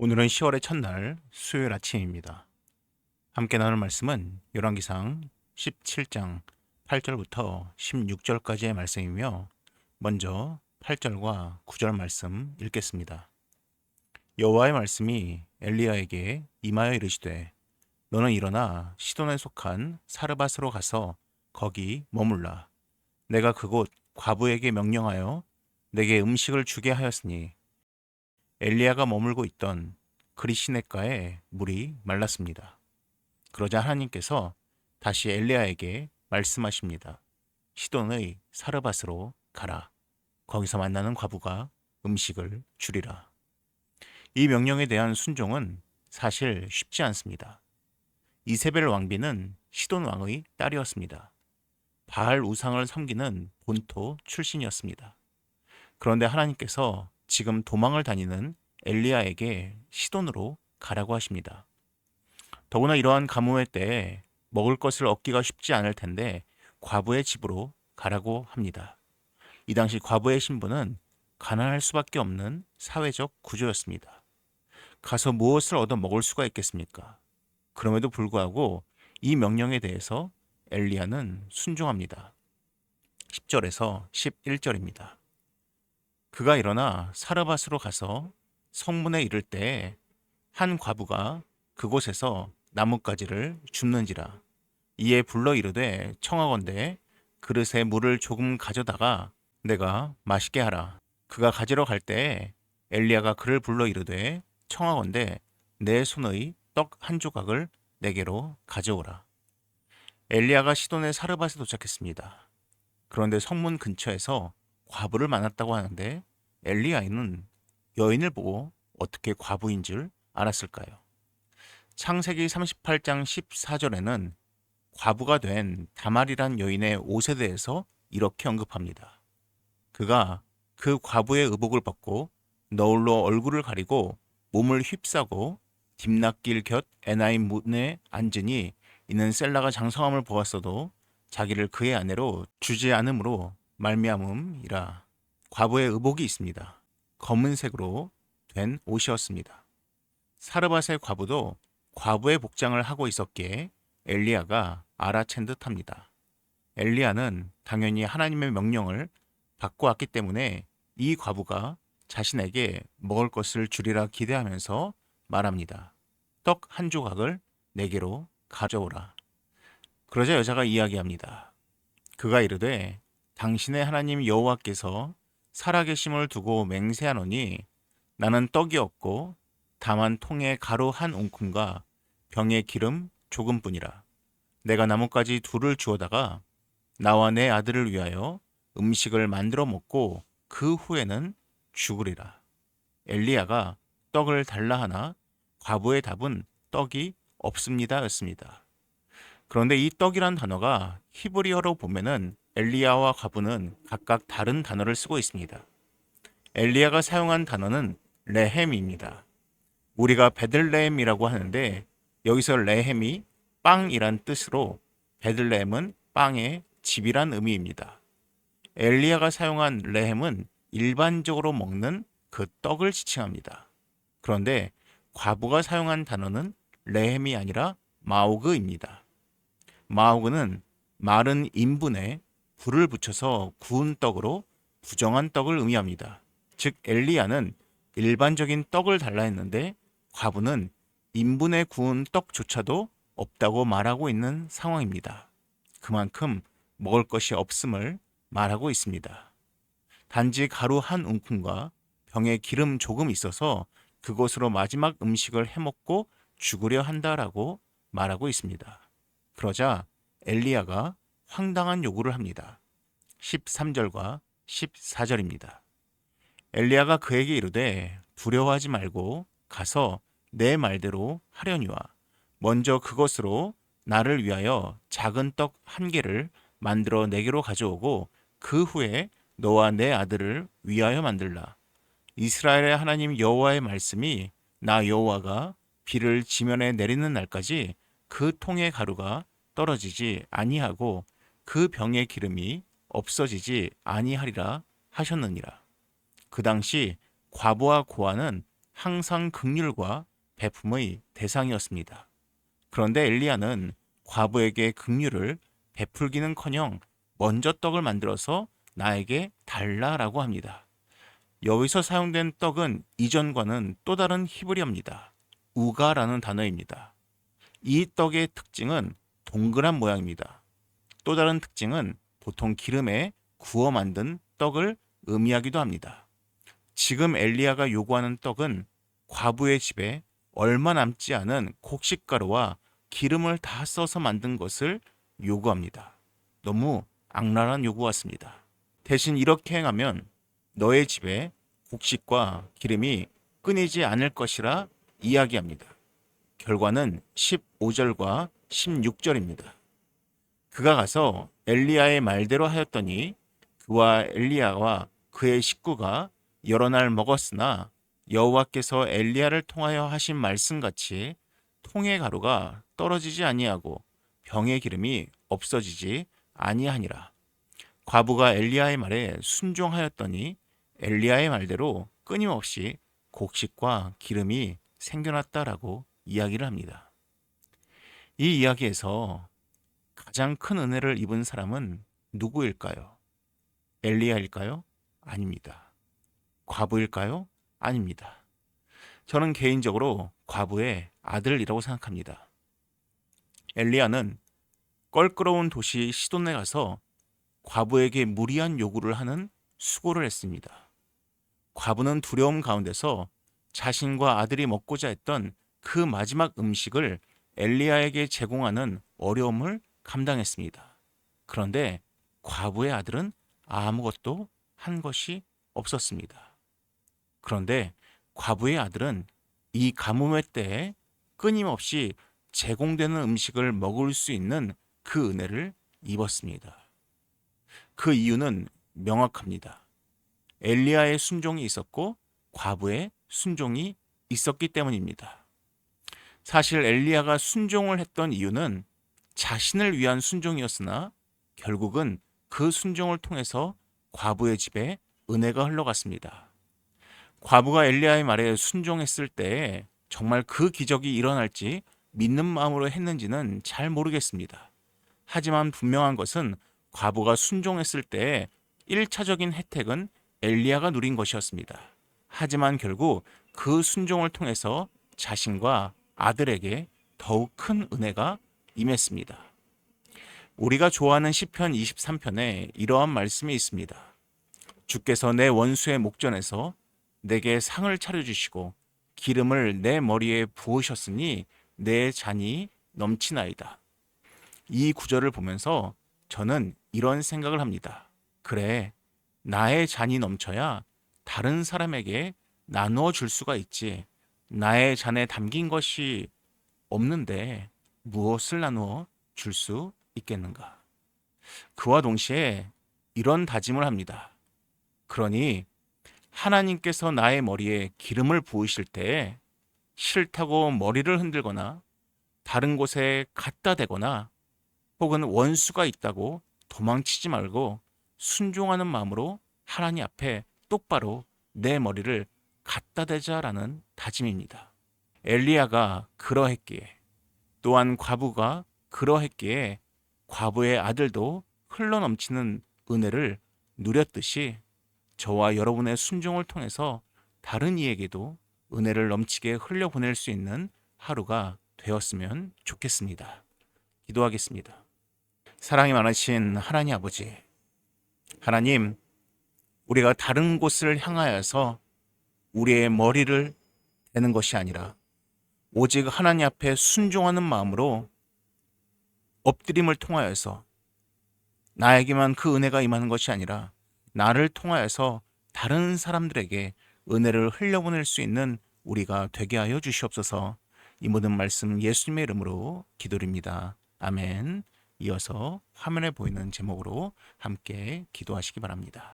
오늘은 10월의 첫날 수요일 아침입니다. 함께 나눌 말씀은 열왕기상 17장 8절부터 16절까지의 말씀이며 먼저 8절과 9절 말씀 읽겠습니다. 여호와의 말씀이 엘리야에게 임하여 이르시되 너는 일어나 시돈에 속한 사르밧으로 가서 거기 머물라 내가 그곳 과부에게 명령하여 내게 음식을 주게 하였으니 엘리야가 머물고 있던 그리시네가에 물이 말랐습니다. 그러자 하나님께서 다시 엘리야에게 말씀하십니다. 시돈의 사르밧으로 가라. 거기서 만나는 과부가 음식을 주리라. 이 명령에 대한 순종은 사실 쉽지 않습니다. 이세벨 왕비는 시돈 왕의 딸이었습니다. 바알 우상을 섬기는 본토 출신이었습니다. 그런데 하나님께서 지금 도망을 다니는 엘리야에게 시돈으로 가라고 하십니다. 더구나 이러한 가뭄의 때에 먹을 것을 얻기가 쉽지 않을 텐데 과부의 집으로 가라고 합니다. 이 당시 과부의 신분은 가난할 수밖에 없는 사회적 구조였습니다. 가서 무엇을 얻어 먹을 수가 있겠습니까? 그럼에도 불구하고 이 명령에 대해서 엘리야는 순종합니다. 10절에서 11절입니다. 그가 일어나 사르밧으로 가서 성문에 이를 때한 과부가 그곳에서 나뭇가지를 줍는지라. 이에 불러 이르되 청하건대 그릇에 물을 조금 가져다가 내가 맛있게 하라. 그가 가지러 갈 때에 엘리야가 그를 불러 이르되 청하건대 내 손의 떡 한 조각을 내게로 가져오라. 엘리야가 시돈의 사르밧에 도착했습니다. 그런데 성문 근처에서 과부를 만났다고 하는데 엘리야는 여인을 보고 어떻게 과부인 줄 알았을까요? 창세기 38장 14절에는 과부가 된 다말이란 여인의 옷에 대해서 이렇게 언급합니다. 그가 그 과부의 의복을 벗고 너울로 얼굴을 가리고 몸을 휩싸고 딥낫길 곁 에나임 문에 앉으니 이는 셀라가 장성함을 보았어도 자기를 그의 아내로 주지 않으므로 말미암음이라 과부의 의복이 있습니다. 검은색으로 된 옷이었습니다. 사르밧의 과부도 과부의 복장을 하고 있었기에 엘리야가 알아챈 듯합니다. 엘리야는 당연히 하나님의 명령을 받고 왔기 때문에 이 과부가 자신에게 먹을 것을 주리라 기대하면서 말합니다. 떡 한 조각을 내게로 가져오라. 그러자 여자가 이야기합니다. 그가 이르되 당신의 하나님 여호와께서 살아계심을 두고 맹세하노니 나는 떡이 없고 다만 통에 가루 한 웅큼과 병에 기름 조금뿐이라. 내가 나뭇가지 둘을 주어다가 나와 내 아들을 위하여 음식을 만들어 먹고 그 후에는 죽으리라. 엘리야가 떡을 달라 하나 과부의 답은 떡이 없습니다였습니다. 그런데 이 떡이란 단어가 히브리어로 보면은 엘리야와 과부는 각각 다른 단어를 쓰고 있습니다. 엘리야가 사용한 단어는 레헴입니다. 우리가 베들레헴이라고 하는데 여기서 레헴이 빵이란 뜻으로 베들레헴은 빵의 집이란 의미입니다. 엘리야가 사용한 레헴은 일반적으로 먹는 그 떡을 지칭합니다. 그런데 과부가 사용한 단어는 레헴이 아니라 마오그입니다. 마오그는 마른 인분에 불을 붙여서 구운 떡으로 부정한 떡을 의미합니다. 즉 엘리야는 일반적인 떡을 달라 했는데 과부는 인분에 구운 떡조차도 없다고 말하고 있는 상황입니다. 그만큼 먹을 것이 없음을 말하고 있습니다. 단지 가루 한 웅큼과 병에 기름 조금 있어서 그것으로 마지막 음식을 해먹고 죽으려 한다라고 말하고 있습니다. 그러자 엘리야가 황당한 요구를 합니다. 13절과 14절입니다. 엘리야가 그에게 이르되 두려워하지 말고 가서 내 말대로 하려니와 먼저 그것으로 나를 위하여 작은 떡 한 개를 만들어 내게로 가져오고 그 후에 너와 내 아들을 위하여 만들라. 이스라엘의 하나님 여호와의 말씀이 나 여호와가 비를 지면에 내리는 날까지 그 통의 가루가 떨어지지 아니하고 그 병의 기름이 없어지지 아니하리라 하셨느니라. 그 당시 과부와 고아는 항상 극률과 베품의 대상이었습니다. 그런데 엘리야는 과부에게 극률을 베풀기는커녕 먼저 떡을 만들어서 나에게 달라라고 합니다. 여기서 사용된 떡은 이전과는 또 다른 히브리어입니다. 우가라는 단어입니다. 이 떡의 특징은 동그란 모양입니다. 또 다른 특징은 보통 기름에 구워 만든 떡을 의미하기도 합니다. 지금 엘리야가 요구하는 떡은 과부의 집에 얼마 남지 않은 곡식가루와 기름을 다 써서 만든 것을 요구합니다. 너무 악랄한 요구 같습니다. 대신 이렇게 행하면 너의 집에 곡식과 기름이 끊이지 않을 것이라 이야기합니다. 결과는 15절과 16절입니다. 그가 가서 엘리야의 말대로 하였더니 그와 엘리야와 그의 식구가 여러 날 먹었으나 여호와께서 엘리야를 통하여 하신 말씀같이 통의 가루가 떨어지지 아니하고 병의 기름이 없어지지 아니하니라. 과부가 엘리야의 말에 순종하였더니 엘리야의 말대로 끊임없이 곡식과 기름이 생겨났다라고 이야기를 합니다. 이 이야기에서 가장 큰 은혜를 입은 사람은 누구일까요? 엘리야일까요? 아닙니다. 과부일까요? 아닙니다. 저는 개인적으로 과부의 아들이라고 생각합니다. 엘리야는 껄끄러운 도시 시돈에 가서 과부에게 무리한 요구를 하는 수고를 했습니다. 과부는 두려움 가운데서 자신과 아들이 먹고자 했던 그 마지막 음식을 엘리야에게 제공하는 어려움을 감당했습니다. 그런데 과부의 아들은 아무것도 한 것이 없었습니다. 그런데 과부의 아들은 이 가뭄의 때에 끊임없이 제공되는 음식을 먹을 수 있는 그 은혜를 입었습니다. 그 이유는 명확합니다. 엘리야의 순종이 있었고 과부의 순종이 있었기 때문입니다. 사실 엘리야가 순종을 했던 이유는 자신을 위한 순종이었으나 결국은 그 순종을 통해서 과부의 집에 은혜가 흘러갔습니다. 과부가 엘리야의 말에 순종했을 때 정말 그 기적이 일어날지 믿는 마음으로 했는지는 잘 모르겠습니다. 하지만 분명한 것은 과부가 순종했을 때 1차적인 혜택은 엘리야가 누린 것이었습니다. 하지만 결국 그 순종을 통해서 자신과 아들에게 더욱 큰 은혜가 임했습니다. 우리가 좋아하는 시편 23편에 이러한 말씀이 있습니다. 주께서 내 원수의 목전에서 내게 상을 차려 주시고 기름을 내 머리에 부으셨으니 내 잔이 넘치나이다. 이 구절을 보면서 저는 이런 생각을 합니다. 그래, 나의 잔이 넘쳐야 다른 사람에게 나누어 줄 수가 있지. 나의 잔에 담긴 것이 없는데 무엇을 나누어 줄 수 있겠는가? 그와 동시에 이런 다짐을 합니다. 그러니 하나님께서 나의 머리에 기름을 부으실 때 싫다고 머리를 흔들거나 다른 곳에 갖다 대거나 혹은 원수가 있다고 도망치지 말고 순종하는 마음으로 하나님 앞에 똑바로 내 머리를 갖다 대자라는 다짐입니다. 엘리야가 그러했기에 또한 과부가 그러했기에 과부의 아들도 흘러넘치는 은혜를 누렸듯이 저와 여러분의 순종을 통해서 다른 이에게도 은혜를 넘치게 흘려보낼 수 있는 하루가 되었으면 좋겠습니다. 기도하겠습니다. 사랑이 많으신 하나님 아버지, 하나님, 우리가 다른 곳을 향하여서 우리의 머리를 대는 것이 아니라 오직 하나님 앞에 순종하는 마음으로 엎드림을 통하여서 나에게만 그 은혜가 임하는 것이 아니라 나를 통하여서 다른 사람들에게 은혜를 흘려보낼 수 있는 우리가 되게 하여 주시옵소서 이 모든 말씀 예수님의 이름으로 기도드립니다. 아멘. 이어서 화면에 보이는 제목으로 함께 기도하시기 바랍니다.